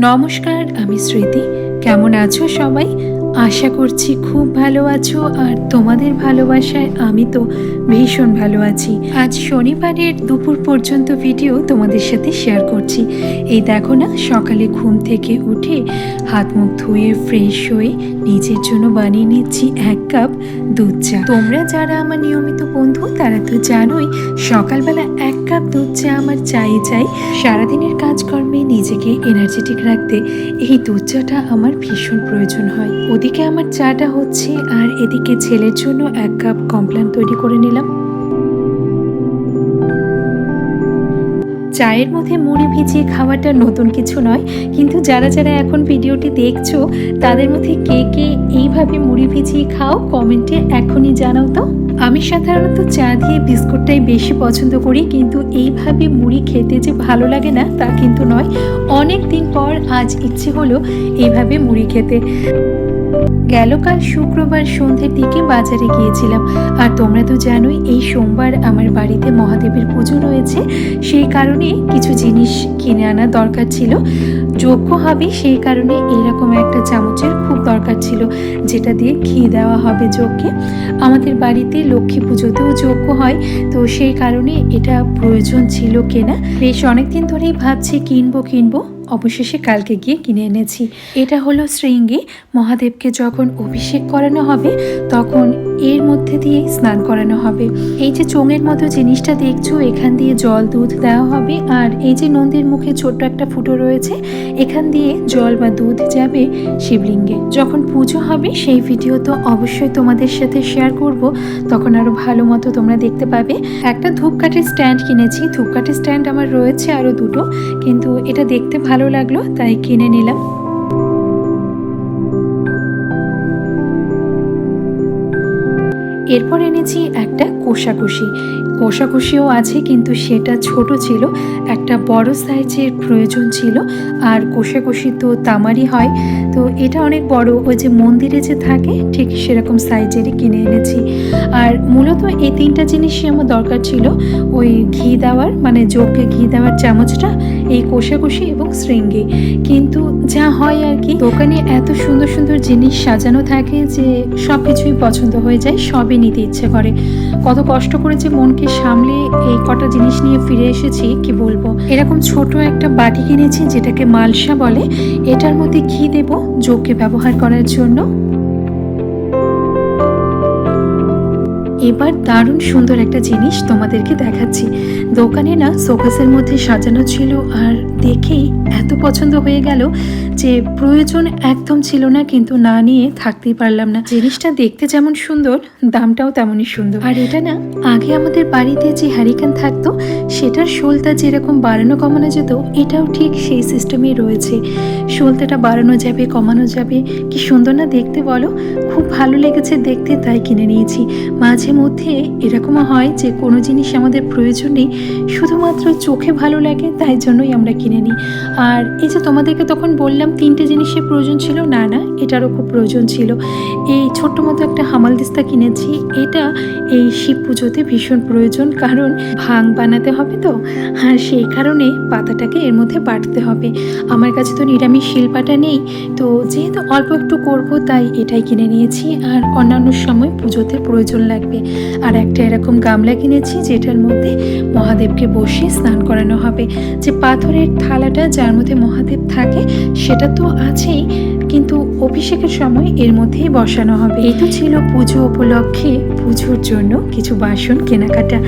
নমস্কার আমি স্মৃতি। কেমন আছো সবাই? আশা করছি খুব ভালো আছো আর তোমাদের ভালোবাসায় আমি তো ভীষণ ভালো আছি। আজ শনিবারের দুপুর পর্যন্ত ভিডিও তোমাদের সাথে শেয়ার করছি। এই দেখো না, সকালে ঘুম থেকে উঠে হাত মুখ ধুয়ে ফ্রেশ হয়ে নিজের জন্য বানিয়ে নিচ্ছি এক কাপ দুধ চা। তোমরা যারা আমার নিয়মিত বন্ধু, তারা তো জানোই সকালবেলা এক কাপ দুধ চা আমার চাই চাই। সারাদিনের কাজকর্মে নিজেকে এনার্জেটিক রাখতে এই দুধ চাটা আমার ভীষণ প্রয়োজন হয়। ওদিকে আমার চাটা হচ্ছে আর এদিকে ছেলের জন্য এক কাপ কমপ্লান তৈরি করে নিলাম। চায়ের মধ্যে মুড়ি ভিজিয়ে খাওয়াটা নতুন কিছু নয়, কিন্তু যারা যারা এখন ভিডিওটি দেখছ, তাদের মধ্যে কে কে এইভাবে মুড়ি ভিজিয়ে খাও কমেন্টে এখনই জানাও তো। আমি সাধারণত চা দিয়ে বিস্কুটটাই বেশি পছন্দ করি, কিন্তু এইভাবে মুড়ি খেতে যে ভালো লাগে না, তা কিন্তু নয়। অনেক দিন পর আজ ইচ্ছে হলো এইভাবে মুড়ি খেতে। গেল কাল শুক্রবার সন্ধ্যের দিকে বাজারে গিয়েছিলাম। আর তোমরা তো জানোই, এই সোমবার আমার বাড়িতে মহাদেবের পুজো রয়েছে। সেই কারণে কিছু জিনিস কিনে আনা দরকার ছিল। যোগ্য হবে সেই কারণে এরকম একটা চামচের খুব দরকার ছিল, যেটা দিয়ে ঘি দেওয়া হবে যজ্ঞে আমাদের বাড়িতে লক্ষ্মী পুজোতেও যোগ্য হয়, তো সেই কারণে এটা প্রয়োজন ছিল কেনা। বেশ অনেকদিন ধরেই ভাবছি কিনবো কিনবো। অবশেষে কালকে গিয়ে কিনে এনেছি। এটা হলো শৃঙ্গি। মহাদেবকে যখন অভিষেক করানো হবে তখন এর মধ্যে দিয়ে স্নান করানো হবে। এই যে চোঙের মতো জিনিসটা দেখছ, এখান দিয়ে জল দুধ দেওয়া হবে। আর এই যে নন্দীর মুখে ছোট্ট একটা ফুটো রয়েছে, এখান দিয়ে জল বা দুধ যাবে শিবলিঙ্গে। যখন পুজো হবে, সেই ভিডিও তো অবশ্যই তোমাদের সাথে শেয়ার করব। তখন আরও ভালো মতো তোমরা দেখতে পাবে। একটা ধূপকাঠির স্ট্যান্ড কিনেছি। ধূপকাঠির স্ট্যান্ড আমার রয়েছে আরও দুটো। কিন্তু এটা দেখতে ভালো লাগল, তাই কিনে নিলাম। এরপর এনেছি একটা কোষাকুষি। কোষাকুষিও আছে, কিন্তু সেটা ছোট ছিল, একটা বড় সাইজের প্রয়োজন ছিল, আর কোষাকুষি তো তামারই হয়। তো এটা অনেক বড়, ওই যে মন্দিরে যে থাকে, ঠিক সেরকম সাইজেরই কিনে এনেছি। আর মূলত এই তিনটা জিনিসই আমার দরকার ছিল, ওই ঘি দেওয়ার মানে যোগকে ঘি দেওয়ার চামচটা, এই কোষাকুষি এবং শৃঙ্গি। কিন্তু যা হয় আর কি, দোকানে এত সুন্দর সুন্দর জিনিস সাজানো থাকে যে সব কিছুই পছন্দ হয়ে যায়, সবই নিতে ইচ্ছে করে। কত কষ্ট করে যে মনকে সামলে এই কটা জিনিস নিয়ে ফিরে এসেছি, কি বলব? এরকম ছোট একটা বাটি কিনেছি যেটাকে মালসা বলে। এটার মধ্যে ঘি দেব যোগকে ব্যবহার করার জন্য। এবার দারুণ সুন্দর একটা জিনিস তোমাদেরকে দেখাচ্ছি। দোকানে না শোকেসের মধ্যে সাজানো ছিল আর দেখেই এত পছন্দ হয়ে গেল যে প্রয়োজন একদম ছিল না কিন্তু না নিয়ে থাকতেই পারলাম না। জিনিসটা দেখতে যেমন সুন্দর, দামটাও তেমনই সুন্দর। আর এটা না আগে আমাদের বাড়িতে যে হ্যারিকেন থাকতো, সেটার শোলটা যেরকম বাড়ানো কমানো যেত, এটাও ঠিক সেই সিস্টেমেই রয়েছে। শোলতাটা বাড়ানো যাবে, কমানো যাবে, কি সুন্দর না দেখতে বলো? খুব ভালো লেগেছে দেখতে, তাই কিনে নিয়েছি। মাঝে মধ্যে এরকমও হয় যে কোনো জিনিস আমাদের প্রয়োজন নেই শুধুমাত্র চোখে ভালো লাগে, তাই জন্যই আমরা কিনে নিই। আর এই যে তোমাদেরকে তখন বললাম, তিনটে জিনিসের প্রয়োজন ছিল। না না, এটারও খুব প্রয়োজন ছিল। এই ছোট্ট মতো একটা হামাল দিস্তা কিনেছি। এটা এই শিব পুজোতে ভীষণ প্রয়োজন, কারণ ভাং বানাতে হবে তো। আর সেই কারণে পাতাটাকে এর মধ্যে বাটতে হবে। আমার কাছে তো নিরামিষ শিল্পাটা নেই, তো যেহেতু অল্প একটু করব, তাই এটাই কিনে নিয়েছি। আর অন্যান্য সময় পুজোতে প্রয়োজন লাগবে। আর একটা এরকম গামলা কিনেছি, যেটার মধ্যে মহাদেবকে বসিয়ে স্নান করানো হবে। যে পাথরের থালাটা যার মধ্যে মহাদেব থাকে, সেটা তো আছেই। কিন্তু অভিষেকের সময় এর মধ্যেই বসানো হবে। এই তো ছিল পুজো উপলক্ষে পুজোর জন্য কিছু বাসন কেনাকাটা।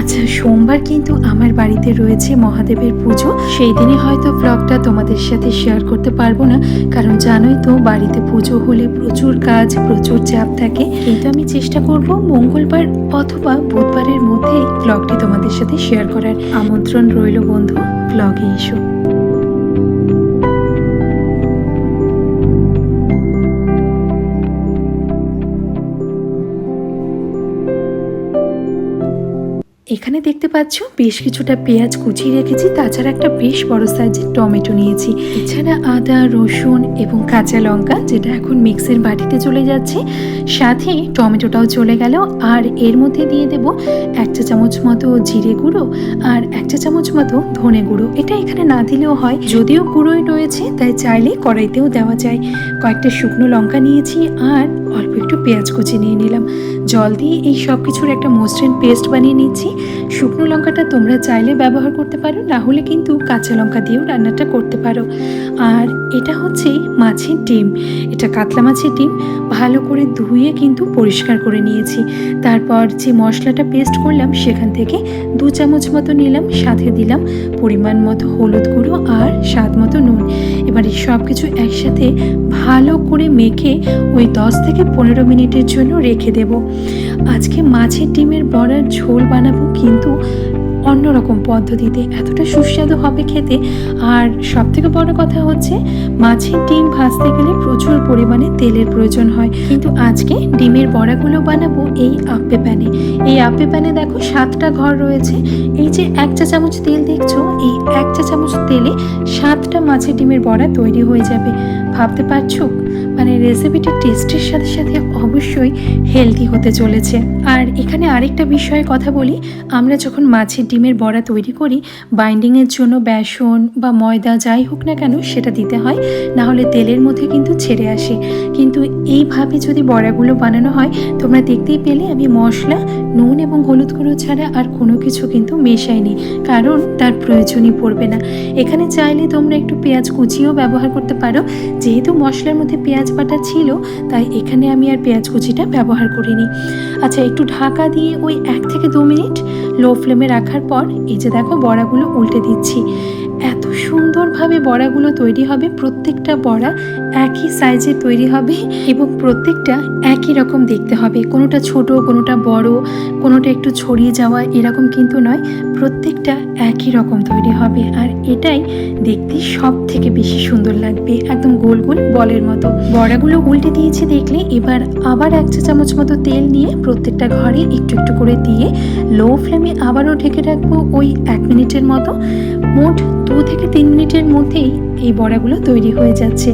আচ্ছা সোমবার কিন্তু আমার বাড়িতে রয়েছে মহাদেবের পুজো। সেই দিনে হয়তো ব্লগটা তোমাদের সাথে শেয়ার করতে পারব না, কারণ জানোই তো বাড়িতে পুজো হলে প্রচুর কাজ, প্রচুর চাপ থাকে। কিন্তু আমি চেষ্টা করব মঙ্গলবার অথবা বুধবারের মধ্যেই ব্লগটি তোমাদের সাথে শেয়ার করার। আমন্ত্রণ রইল বন্ধু ব্লগে এসো। এখানে দেখতে পাচ্ছ, বেশ কিছুটা পেঁয়াজ কুচিয়ে রেখেছি, তাছাড়া একটা বেশ বড় সাইজের টমেটো নিয়েছি। এছাড়া আদা, রসুন এবং কাঁচা লঙ্কা, যেটা এখন মিক্সের বাটিতে চলে যাচ্ছে। সাথে টমেটোটাও চলে গেল, আর এর মধ্যে দিয়ে দেব এক চা চামচ মতো জিরে গুঁড়ো আর এক চা চামচ মতো ধনে গুঁড়ো। এটা এখানে না দিলেও হয়, যদিও গুঁড়োই রয়েছে, তাই চাইলে কড়াইতেও দেওয়া যায়। কয়েকটা শুকনো লঙ্কা নিয়েছি আর অল্প একটু পেঁয়াজ কুচি নিয়ে নিলাম। জল দিয়ে এই সব কিছুর একটা মসৃণ পেস্ট বানিয়ে নিচ্ছি। শুকনো লঙ্কাটা তোমরা চাইলে ব্যবহার করতে পারো, না হলে কিন্তু কাঁচা লঙ্কা দিয়েও রান্নাটা করতে পারো। আর এটা হচ্ছে মাছের ডিম। এটা কাতলা মাছের ডিম, ভালো করে ধুয়ে কিন্তু পরিষ্কার করে নিয়েছি। তারপর যে মশলাটা পেস্ট করলাম, সেখান থেকে দু চামচ মতো নিলাম, সাথে দিলাম পরিমাণ মতো হলুদ গুঁড়ো আর স্বাদ মতো নুন। এবার এই সব কিছু একসাথে ভালো করে মেখে ওই দশ থেকে পনেরো মিনিটের জন্য রেখে দেব। আজকে মাছের ডিমের বড়ার ঝোল বানাবো, কিন্তু অন্যরকম পদ্ধতিতে। এতটা সুস্বাদু হবে খেতে। আর সব থেকে বড় কথা হচ্ছে, মাছের ডিম ভাজতে গেলে প্রচুর পরিমাণে তেলের প্রয়োজন হয়। কিন্তু আজকে ডিমের বড়াগুলো বানাবো এই আপ্পে প্যানে। এই আপ্পে প্যানে দেখো সাতটা ঘর রয়েছে। এই যে এক চা চামচ তেল দেখছ, এই এক চা চামচ তেলে সাতটা মাছের ডিমের বড়া তৈরি হয়ে যাবে। ভাবতে পারছ? মানে রেসিপিটি টেস্টের সাথে সাথে অবশ্যই হেলদি হতে চলেছে। আর এখানে আরেকটা বিষয়ে কথা বলি। আমরা যখন মাছের ডিমের বড়া তৈরি করি বাইন্ডিংয়ের জন্য বেসন বা ময়দা যাই হোক না কেন সেটা দিতে হয় না হলে তেলের মধ্যে কিন্তু ছেড়ে আসে। কিন্তু এইভাবে যদি বড়াগুলো বানানো হয়, তোমরা দেখতেই পেলে আমি মশলা, নুন এবং হলুদ গুঁড়ো ছাড়া আর কোনো কিছু কিন্তু মেশাইনি, কারণ তার প্রয়োজনই পড়বে না। এখানে চাইলে তোমরা একটু পেঁয়াজ কুচিও ব্যবহার করতে পারো, যেহেতু মশলার মধ্যে পেঁয়াজ বাটা ছিল, তাই এখানে আমি আর পেঁয়াজ কুচিটা ব্যবহার করিনি। আচ্ছা একটু ঢাকা দিয়ে ওই এক থেকে দু মিনিট লো ফ্লেমে রাখার পর এই যে দেখো বড়াগুলো উল্টে দিচ্ছি। এত সুন্দরভাবে বড়াগুলো তৈরি হবে, প্রত্যেকটা বড়া একই সাইজে তৈরি হবে এবং প্রত্যেকটা একই রকম দেখতে হবে। কোনোটা ছোট, কোনোটা বড়, কোনোটা একটু ছড়িয়ে যাওয়া এরকম কিন্তু নয়, প্রত্যেকটা একই রকম তৈরি হবে। আর এটাই দেখতে সব থেকে বেশি সুন্দর লাগবে, একদম গোল গোল বলের মতো। বড়াগুলো উল্টে দিয়েছি দেখলে এবার আবার এক চা চামচ মতো তেল নিয়ে প্রত্যেকটা ঘরে একটু একটু করে দিয়ে লো ফ্লেমে আবারও ঢেকে রাখব ওই এক মিনিটের মতো। মোট দু থেকে তিন মিনিটের মধ্যেই এই বড়াগুলো তৈরি হয়ে যাচ্ছে।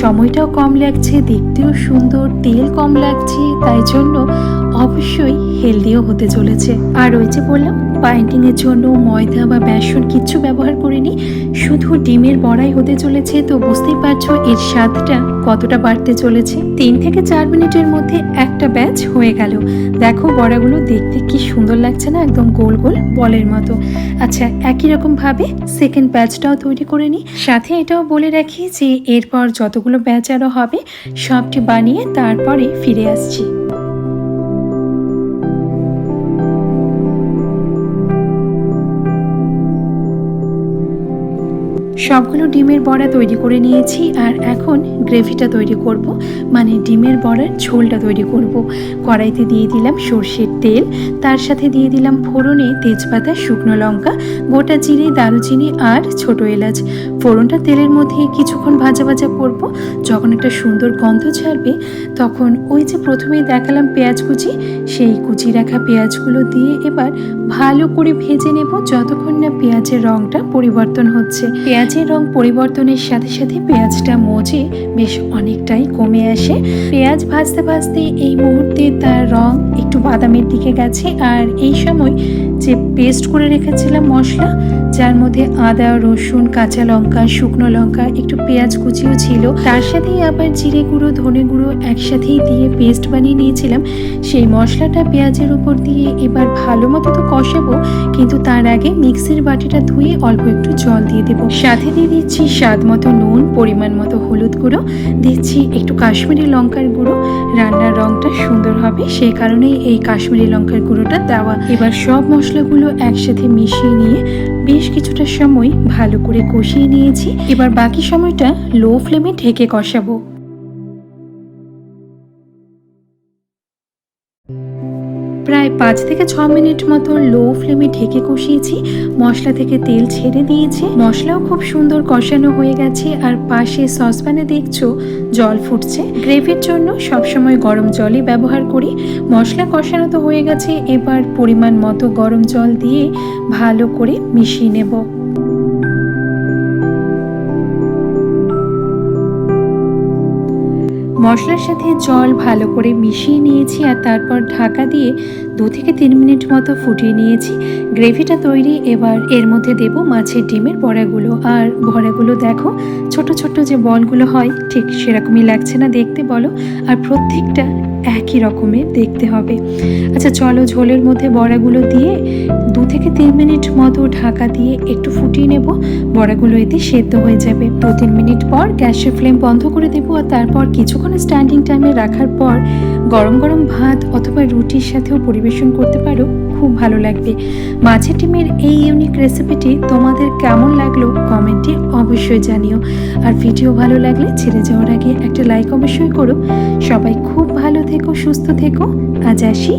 সময়টাও কম লাগছে, দেখতেও সুন্দর, তেল কম লাগছে, তাই জন্য অবশ্যই হেলদিও হতে চলেছে। আর ওই যে বললাম বাইন্ডিংয়ের জন্য ময়দা বা বেসন কিচ্ছু ব্যবহার করিনি, শুধু ডিমের বড়াই হতে চলেছে, তো বুঝতেই পারছ এর স্বাদটা কতটা বাড়তে চলেছে। তিন থেকে চার মিনিটের মধ্যে একটা ব্যাচ হয়ে গেল। দেখো বড়াগুলো দেখতে কি সুন্দর লাগছে না, একদম গোল গোল বলের মতো। আচ্ছা একই রকম ভাবে সেকেন্ড ব্যাচটাও তৈরি করে নিই সাথে এটাও বলে রাখি যে, এরপর যতগুলো ব্যাচ আরও হবে, সবটি বানিয়ে তারপরে ফিরে আসছি। সবগুলো ডিমের বড়া তৈরি করে নিয়েছি আর এখন গ্রেভিটা তৈরি করব মানে ডিমের বড়ার ঝোলটা তৈরি করব। কড়াইতে দিয়ে দিলাম সর্ষের তেল, তার সাথে দিয়ে দিলাম ফোড়নে তেজপাতা, শুকনো লঙ্কা, গোটা চিনি দারুচিনি আর ছোট এলাচ। ফোড়নটা তেলের মধ্যে কিছুক্ষণ ভাজা ভাজা করব। যখন একটা সুন্দর গন্ধ ছাড়বে, তখন ওই যে প্রথমেই দেখালাম পেঁয়াজ কুচি, সেই কুচি রাখা পেঁয়াজগুলো দিয়ে এবার ভালো করে ভেজে নেব যতক্ষণ না পেঁয়াজের রঙটা পরিবর্তন হচ্ছে। পেঁয়াজের রং পরিবর্তনের সাথে সাথে পেঁয়াজটা মজে বেশ অনেকটাই কমে আসে। পেঁয়াজ ভাজতে ভাজতে এই মুহূর্তে তার রং একটু বাদামের দিকে গেছে। আর এই সময় যে পেস্ট করে রেখেছিলাম মশলা যার মধ্যে আদা, রসুন, কাঁচা লঙ্কা, শুকনো লঙ্কা, একটু পেঁয়াজ কুচিও ছিল। তার সাথেই আবার জিরে গুঁড়ো, ধনে গুঁড়ো একসাথেই দিয়ে পেস্ট বানিয়ে নিয়েছিলাম। সেই মশলাটা পেঁয়াজের উপর দিয়ে এবার ভালো মতো তো কষাবো, কিন্তু তার আগে মিক্সির বাটিটা ধুয়ে অল্প একটু জল দিয়ে দেবো। সাথে দিয়ে দিচ্ছি স্বাদ মতো নুন, পরিমাণ মতো হলুদ গুঁড়ো, দিচ্ছি একটু কাশ্মীরি লঙ্কার গুঁড়ো। রান্নার রংটা সুন্দর হবে, সেই কারণেই এই কাশ্মীরি লঙ্কার গুঁড়োটা দেওয়া। এবার সব মশলাগুলো একসাথে মিশিয়ে নিয়ে বেশ কিছুটা সময় ভালো করে কষিয়ে নিয়েছি। এবার বাকি সময়টা লো ফ্লেমে ঢেকে কষাবো। প্রায় পাঁচ থেকে ছ মিনিট মতো লো ফ্লেমে ঢেকে কষিয়েছি। মশলা থেকে তেল ছেড়ে দিয়েছে। মশলাও খুব সুন্দর কষানো হয়ে গেছে আর পাশে সসপ্যানে দেখছ জল ফুটছে। গ্রেভির জন্য সবসময় গরম জলই ব্যবহার করি। মশলা কষানো তো হয়ে গেছে, এবার পরিমাণ মতো গরম জল দিয়ে ভালো করে মিশিয়ে নেব। মশলার সাথে জল ভালো করে মিশিয়ে নিয়েছি আর তারপর ঢাকা দিয়ে দু থেকে তিন মিনিট মতো ফুটিয়ে নিয়েছি। গ্রেভিটা তৈরি, এবার এর মধ্যে দেব মাছের ডিমের বড়াগুলো। আর বড়াগুলো দেখো, ছোট ছোট যে বলগুলো হয়, ঠিক সেরকমই লাগছে না দেখতে বলো। আর প্রত্যেকটা একই রকমের দেখতে হবে। আচ্ছা চলো ঝোলের মধ্যে বড়াগুলো দিয়ে দু থেকে তিন মিনিট মতো ঢাকা দিয়ে একটু ফুটিয়ে নেব। বড়াগুলো এতে সেদ্ধ হয়ে যাবে। দু তিন মিনিট পর গ্যাসের ফ্লেম বন্ধ করে দেবো আর তারপর কিছুক্ষণ স্ট্যান্ডিং টাইমে রাখার পর গরম গরম ভাত অথবা রুটির সাথেও পরিবেশন করতে পারো। খুব ভালো লাগবে। মাঝে টিমের এই ইউনিক রেসিপিটি তোমাদের কেমন লাগল কমেন্টে অবশ্যই জানিও। আর ভিডিও ভালো লাগলে ছেড়ে যাওয়ার আগে একটা লাইক অবশ্যই করো। সবাই খুব থেকো সুস্থ থেকো। আজ আসি।